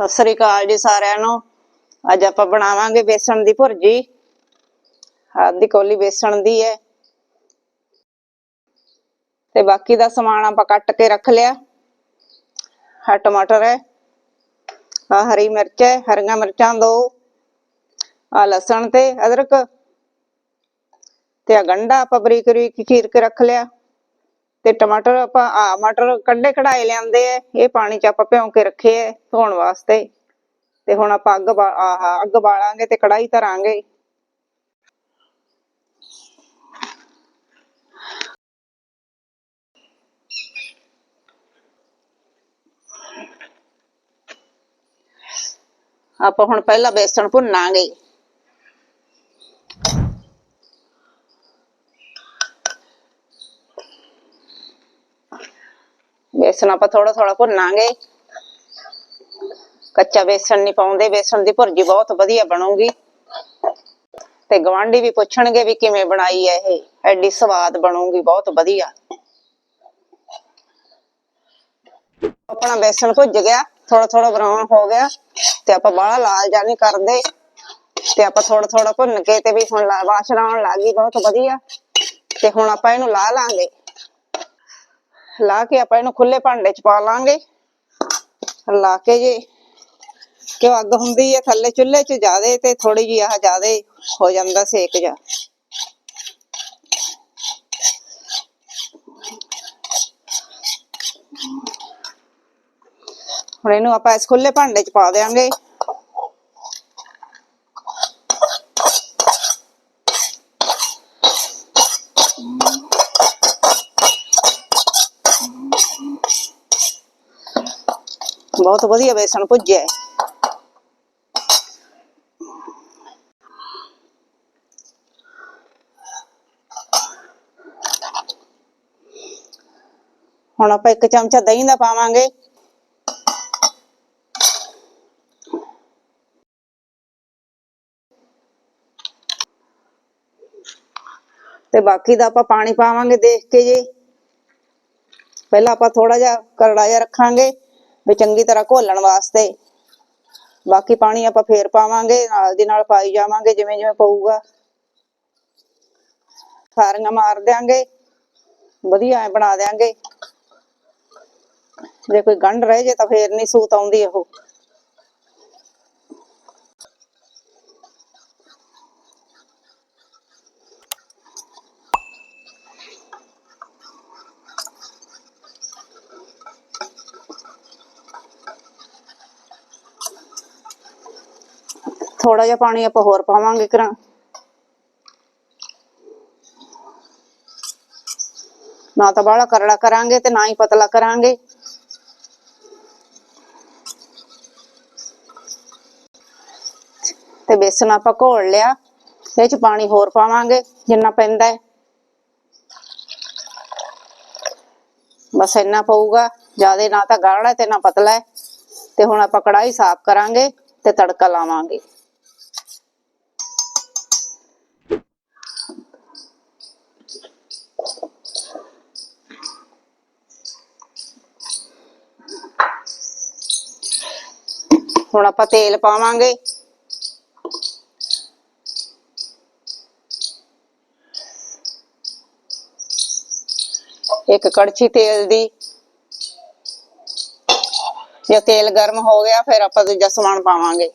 ਸਤਿ ਸ੍ਰੀ ਅਕਾਲ ਜੀ ਸਾਰਿਆਂ ਨੂੰ। ਅੱਜ ਆਪਾਂ ਬਣਾਵਾਂਗੇ ਬੇਸਣ ਦੀ ਭੁਰਜੀ। ਅੱਧੀ ਕੋਲੀ ਬੇਸਣ ਦੀ ਹੈ। ਤੇ ਬਾਕੀ ਦਾ ਸਮਾਨ ਆਪਾਂ ਕੱਟ ਕੇ ਰੱਖ ਲਿਆ। ਆ ਟਮਾਟਰ ਹੈ। ਆ ਹਰੀ ਮਿਰਚ ਹੈ। ਹਰੀਆਂ ਮਿਰਚਾਂ ਦੋ। ਆ ਲਸਣ ਤੇ ਅਦਰਕ। ਤੇ ਆ ਗੰਢਾ ਆਪਾਂ ਬਰੀਕ ਬਰੀਕ ਚੀਰ ਕੇ ਰੱਖ ਲਿਆ। ਤੇ ਟਮਾਟਰ ਆਪਾਂ, ਆ, ਮਟਰ ਕੱਢੇ ਕਢਾਏ ਲਿਆਂਦੇ ਐ, ਇਹ ਪਾਣੀ ਚ ਆਪਾਂ ਭਿਉਂ ਕੇ ਰੱਖੇ ਐ ਧੋਣ ਵਾਸਤੇ। ਤੇ ਹੁਣ ਆਪਾਂ ਅੱਗ ਬਾ- ਆਹ, ਅੱਗ ਬਾਲਾਂਗੇ ਤੇ ਕੜਾਈ ਧਰਾਂਗੇ। ਆਪਾਂ ਹੁਣ ਪਹਿਲਾਂ ਬੇਸਣ ਭੁੰਨਾਂਗੇ। ਬੇਸਣ ਆਪਾਂ ਥੋੜਾ ਥੋੜਾ ਭੁੰਨਾਂਗੇ। ਕੱਚਾ ਬੇਸਣ ਨਹੀਂ ਪਾਉਂਦੇ ਬੇਸਣ ਦੀ ਭੁਰਜੀ ਬਹੁਤ ਵਧੀਆ ਬਣੂਗੀ। ਤੇ ਗਵਾਂਢੀ ਵੀ ਪੁੱਛਣਗੇ ਵੀ ਕਿਵੇਂ ਬਣਾਈ ਹੈ ਇਹ, ਐਡੀ ਸਵਾਦ ਬਣੂਗੀ, ਬਹੁਤ ਵਧੀਆ। ਆਪਣਾ ਬੇਸਣ ਭੁੱਜ ਗਿਆ ਥੋੜਾ ਥੋੜਾ ਬਰਾਊਨ ਹੋ ਗਿਆ, ਤੇ ਆਪਾਂ ਬਾਹਲਾ ਲਾਲ ਜਾਂ ਕਰਦੇ। ਤੇ ਆਪਾਂ ਥੋੜਾ ਥੋੜਾ ਭੁੰਨ ਕੇ ਤੇ ਵੀ ਹੁਣ ਲਾ- ਵਾਸ਼ਨਾ ਆਉਣ ਲੱਗ ਬਹੁਤ ਵਧੀਆ। ਤੇ ਹੁਣ ਆਪਾਂ ਇਹਨੂੰ ਲਾ ਲਾਂਗੇ। ਲਾ ਕੇ ਆਪਾਂ ਇਹਨੂੰ ਖੁੱਲੇ ਭਾਂਡੇ ਚ ਪਾ ਲਾਂਗੇ। ਲਾ ਕੇ ਜੇ ਕਿਉਂ ਅੱਗ ਹੁੰਦੀ ਹੈ ਥੱਲੇ ਚੁੱਲ੍ਹੇ 'ਚ ਜ਼ਿਆਦੇ ਤੇ ਥੋੜੀ ਜਿਹੀ ਆਹ ਜ਼ਿਆਦੇ ਹੋ ਜਾਂਦਾ ਸੇਕ ਜਾ ਹੁਣ ਇਹਨੂੰ ਆਪਾਂ ਇਸ ਖੁੱਲੇ ਭਾਂਡੇ 'ਚ ਪਾ ਦੇਾਂਗੇ ਬਹੁਤ ਵਧੀਆ ਬੇਸਣ ਭੁੱਜਿਆ ਹੈ ਹੁਣ ਆਪਾਂ ਇੱਕ ਚਮਚਾ ਦਹੀਂ ਦਾ ਪਾਵਾਂਗੇ। ਤੇ ਬਾਕੀ ਦਾ ਆਪਾਂ ਪਾਣੀ ਪਾਵਾਂਗੇ ਦੇਖ ਕੇ ਜੀ। ਪਹਿਲਾਂ ਆਪਾਂ ਥੋੜਾ ਜਿਹਾ ਕਰੜਾ ਜਿਹਾ ਰੱਖਾਂਗੇ। ਵੀ ਚੰਗੀ ਤਰ੍ਹਾਂ ਘੋਲਣ ਵਾਸਤੇ। ਬਾਕੀ ਪਾਣੀ ਆਪਾਂ ਫੇਰ ਪਾਵਾਂਗੇ, ਨਾਲ ਦੀ ਨਾਲ ਪਾਈ ਜਾਵਾਂਗੇ, ਜਿਵੇਂ ਜਿਵੇਂ ਪਊਗਾ। ਸਾਰੀਆਂ ਮਾਰ ਦਿਆਂਗੇ, ਵਧੀਆ ਐ ਬਣਾ ਦਿਆਂਗੇ। ਜੇ ਕੋਈ ਗੰਢ ਰਹਿ ਜੇ ਤਾਂ ਫੇਰ ਨਹੀਂ ਸੂਤ ਆਉਂਦੀ ਉਹ। ਥੋੜਾ ਜਿਹਾ ਪਾਣੀ ਆਪਾਂ ਹੋਰ ਪਾਵਾਂਗੇ ਕਰਾਂ ਨਾ ਤਾਂ ਬਾਹਲਾ ਕਰੜਾ ਕਰਾਂਗੇ ਤੇ ਨਾ ਹੀ ਪਤਲਾ ਕਰਾਂਗੇ। ਤੇ ਬੇਸਣ ਆਪਾਂ ਘੋਲ ਲਿਆ ਇਹ ਚ ਪਾਣੀ ਹੋਰ ਪਾਵਾਂਗੇ ਜਿੰਨਾ ਪੈਂਦਾ ਹੈ। ਬਸ ਇੰਨਾ ਪਊਗਾ, ਜ਼ਿਆਦਾ ਨਾ ਤਾਂ ਗਾੜਾ ਤੇ ਨਾ ਪਤਲਾ ਹੈ। ਤੇ ਹੁਣ ਆਪਾਂ ਕੜਾਈ ਸਾਫ਼ ਕਰਾਂਗੇ ਤੇ ਤੜਕਾ ਲਾਵਾਂਗੇ। ਹੁਣ ਆਪਾਂ ਤੇਲ ਪਾਵਾਂਗੇ। ਇੱਕ ਕੜਛੀ ਤੇਲ ਦੀ। ਜੇ ਤੇਲ ਗਰਮ ਹੋ ਗਿਆ, ਫਿਰ ਆਪਾਂ ਦੂਜਾ ਸਮਾਨ ਪਾਵਾਂਗੇ।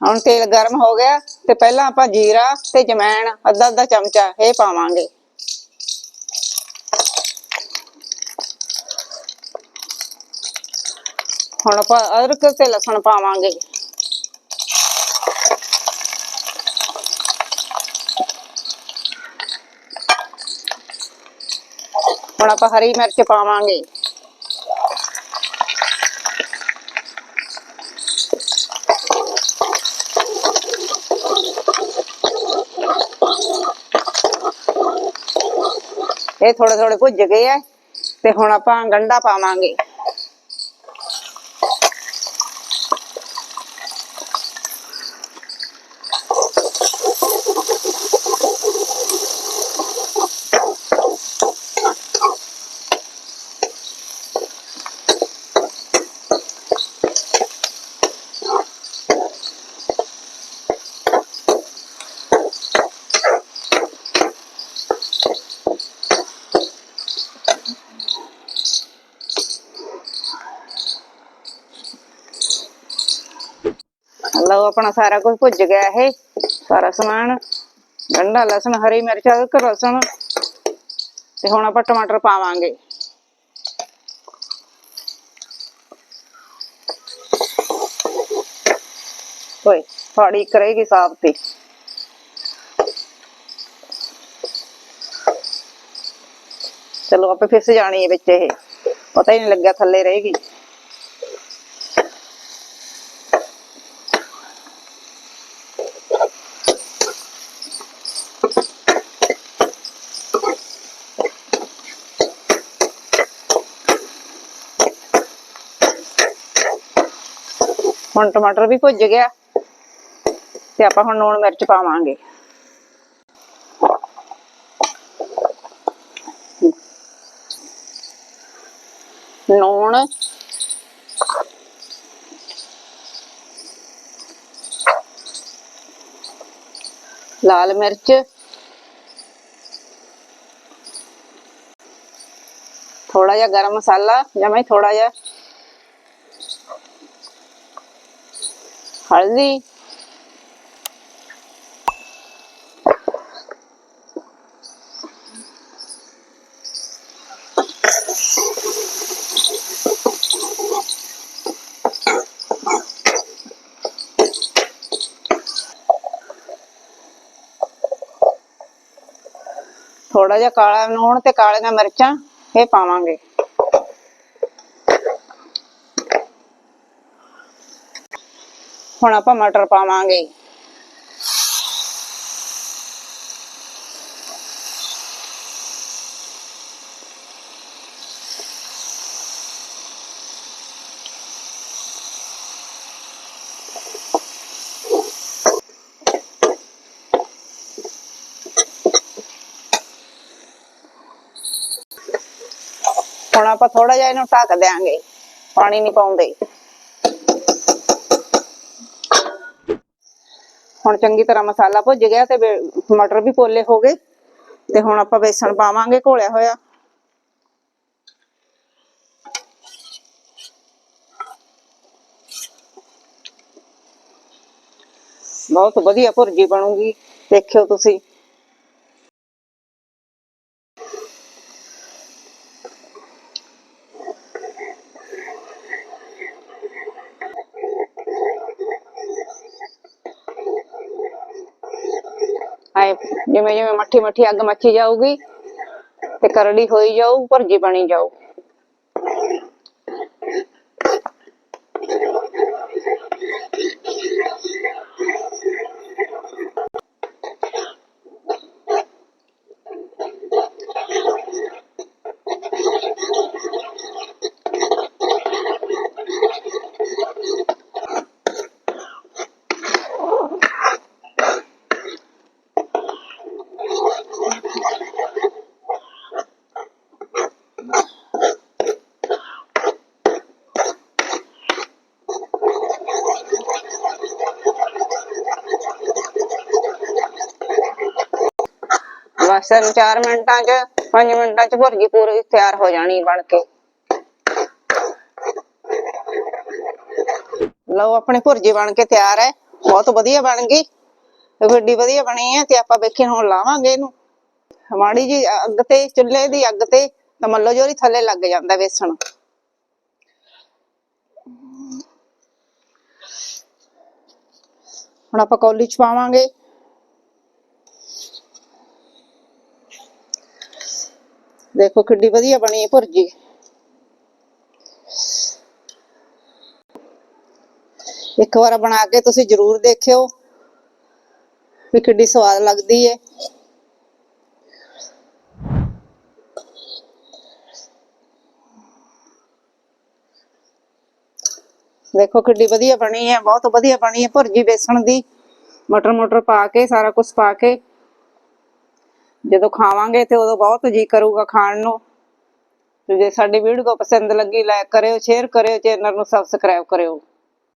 ਹੁਣ ਤੇਲ ਗਰਮ ਹੋ ਗਿਆ, ਤੇ ਪਹਿਲਾਂ ਆਪਾਂ ਜੀਰਾ ਤੇ ਜਮੈਣ ਅੱਧਾ ਅੱਧਾ ਚਮਚਾ ਇਹ ਪਾਵਾਂਗੇ। ਹੁਣ ਆਪਾਂ ਅਦਰਕ ਤੇ ਲਸਣ ਪਾਵਾਂਗੇ। ਹੁਣ ਆਪਾਂ ਹਰੀ ਮਿਰਚ ਪਾਵਾਂਗੇ। ਇਹ ਥੋੜੇ ਥੋੜੇ ਭੁੱਜ ਗਏ ਆ ਤੇ ਹੁਣ ਆਪਾਂ ਗੰਡਾ ਪਾਵਾਂਗੇ। ਲਓ ਆਪਣਾ ਸਾਰਾ ਕੁਝ ਭੁੱਜ ਗਿਆ ਇਹ, ਸਾਰਾ ਸਮਾਨ, ਗੰਢਾ, ਲਸਣ, ਹਰੀ ਮਿਰਚ ਅਦਰਕ ਲਸਣ ਤੇ ਹੁਣ ਆਪਾਂ ਟਮਾਟਰ ਪਾਵਾਂਗੇ। ਓਏ, ਫਾੜੀ ਕਰੇਗੀ ਸਾਫ਼ ਤੇ। ਚਲੋ, ਆਪੇ ਫਿਸ ਜਾਣੀ ਹੈ ਵਿੱਚ ਇਹ। ਪਤਾ ਹੀ ਨਹੀਂ ਲੱਗਿਆ ਥੱਲੇ ਰਹੇਗੀ। ਹੁਣ ਟਮਾਟਰ ਵੀ ਭੁੱਜ ਗਿਆ ਤੇ ਆਪਾਂ ਹੁਣ ਲੂਣ ਮਿਰਚ ਪਾਵਾਂਗੇ। ਲੂਣ ਲਾਲ ਮਿਰਚ ਥੋੜਾ ਜਿਹਾ ਗਰਮ ਮਸਾਲਾ ਜਮਾਈ ਥੋੜਾ ਜਿਹਾ ਹਲਦੀ। ਥੋੜਾ ਜਿਹਾ ਕਾਲਾ ਲੂਣ ਤੇ ਕਾਲੀਆਂ ਮਿਰਚਾਂ ਇਹ ਪਾਵਾਂਗੇ। ਹੁਣ ਆਪਾਂ ਮਟਰ ਪਾਵਾਂਗੇ। ਹੁਣ ਆਪਾਂ ਥੋੜਾ ਜਿਹਾ ਇਹਨੂੰ ਢੱਕ ਦਿਆਂਗੇ ਪਾਣੀ ਨਹੀਂ ਪਾਉਂਦੇ। ਹੁਣ ਚੰਗੀ ਤਰ੍ਹਾਂ ਮਸਾਲਾ ਭੁੱਜ ਗਿਆ ਤੇ ਮਟਰ ਵੀ ਪੋਲੇ ਹੋ ਗਏ। ਤੇ ਹੁਣ ਆਪਾਂ ਬੇਸਣ ਪਾਵਾਂਗੇ ਘੋਲਿਆ ਹੋਇਆ। ਬਹੁਤ ਵਧੀਆ ਭੁਰਜੀ ਬਣੂਗੀ, ਦੇਖਿਓ ਤੁਸੀਂ। ਜਿਵੇਂ ਜਿਵੇਂ ਮੱਠੀ ਮੱਠੀ ਅੱਗ ਮੱਚੀ ਜਾਊਗੀ ਤੇ ਕਰੜੀ ਹੋਈ ਜਾਊ ਭੁਰਜੀ ਬਣੀ ਜਾਊ। ਬਸ 4 ਮਿੰਟਾਂ ਚ 5 ਮਿੰਟਾਂ ਚ ਭੁਰਜੀ ਪੂਰੀ ਤਿਆਰ ਹੋ ਜਾਣੀ ਬਣ ਕੇ। ਲਓ, ਆਪਣੀ ਭੁਰਜੀ ਬਣ ਕੇ ਤਿਆਰ ਹੈ ਬਹੁਤ ਵਧੀਆ ਬਣ ਗਈ। ਤੇ ਵਧੀਆ ਬਣੀ ਹੈ ਤੇ ਆਪਾਂ ਵੇਖੇ, ਹੁਣ ਲਾਵਾਂਗੇ ਇਹਨੂੰ। ਮਾੜੀ ਜੀ ਅੱਗ ਤੇ, ਚੁੱਲ੍ਹੇ ਦੀ ਅੱਗ ਤੇ, ਤਾਂ ਮੱਲੋ ਜੋਰੀ ਥੱਲੇ ਲੱਗ ਜਾਂਦਾ ਵੇਸਣ। ਹੁਣ ਆਪਾਂ ਕੌਲੀ ਚ ਪਾਵਾਂਗੇ। ਦੇਖੋ ਕਿੱਡੀ ਵਧੀਆ ਬਣੀ ਹੈ ਭੁਰਜੀ। ਇੱਕ ਵਾਰ ਬਣਾ ਕੇ ਤੁਸੀਂ ਜਰੂਰ ਦੇਖਿਓ ਵੀ ਕਿੱਡੀ ਸਵਾਦ ਲੱਗਦੀ ਹੈ। ਦੇਖੋ ਕਿੱਡੀ ਵਧੀਆ ਬਣੀ ਹੈ, ਬਹੁਤ ਵਧੀਆ ਬਣੀ ਹੈ ਭੁਰਜੀ ਬੇਸਣ ਦੀ। ਮਟਰ ਮਟਰ ਪਾ ਕੇ, ਸਾਰਾ ਕੁਝ ਪਾ ਕੇ। ਜਦੋਂ ਖਾਵਾਂਗੇ ਤੇ ਉਦੋਂ ਬਹੁਤ ਜੀ ਕਰੂਗਾ ਖਾਣ ਨੂੰ। ਤੇ ਜੇ ਸਾਡੀ ਵੀਡੀਓ ਪਸੰਦ ਲੱਗੀ ਲਾਈਕ ਕਰਿਓ ਸ਼ੇਅਰ ਕਰਿਓ ਚੈਨਲ ਨੂੰ ਸਬਸਕ੍ਰਾਈਬ ਕਰਿਓ।